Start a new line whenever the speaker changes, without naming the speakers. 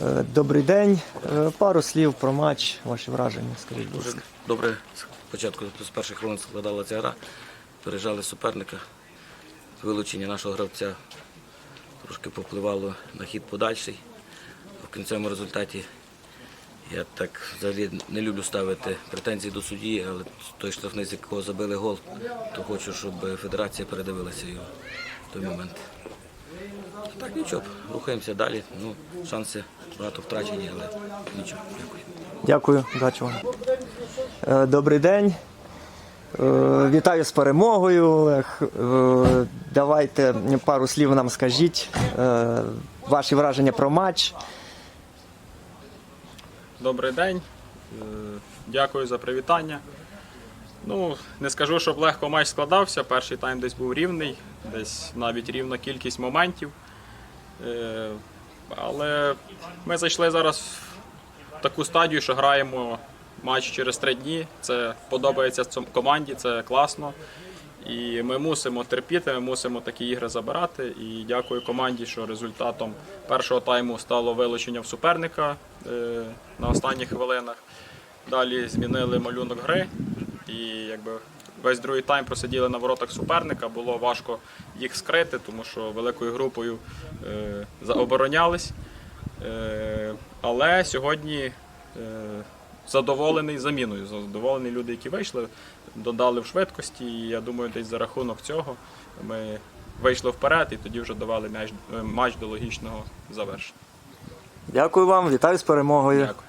Е, Добрий день. Е, Пару слів про матч, ваші враження, скажіть, будь
Дуже
ласка.
добре спочатку з перших хвилин складала ця гра. Пережали суперника. Вилучення нашого гравця трошки повпливало на хід подальший. В кінцевому результаті я так взагалі не люблю ставити претензії до судді, але той штрафний, з якого забили гол, то хочу, щоб федерація передивилася його в той момент. Так нічого, рухаємося далі. Ну, шанси багато втрачені, але нічого. Дякую.
Дякую, удачі вам. Е, Добрий день. Е, Вітаю з перемогою, Олег. Е, Давайте пару слів нам скажіть. Ваші враження про матч.
Добрий день. Дякую за привітання. Ну, не скажу, щоб легко матч складався. Перший тайм десь був рівний, десь навіть рівна кількість моментів. Е, Але ми зайшли зараз в таку стадію, що граємо матч через три дні. Це подобається команді, це класно. І ми мусимо терпіти, ми мусимо такі ігри забирати. І дякую команді, що результатом першого тайму стало вилучення в суперника е, на останніх хвилинах. Далі змінили малюнок гри. І якби весь другий тайм просиділи на воротах суперника. Було важко їх скрити, тому що великою групою е, заоборонялись. Е, але сьогодні е, задоволений заміною. Задоволені люди, які вийшли, додали в швидкості. І я думаю, десь за рахунок цього ми вийшли вперед і тоді вже давали е, матч до логічного завершення.
Дякую вам, вітаю з перемогою.
Дякую.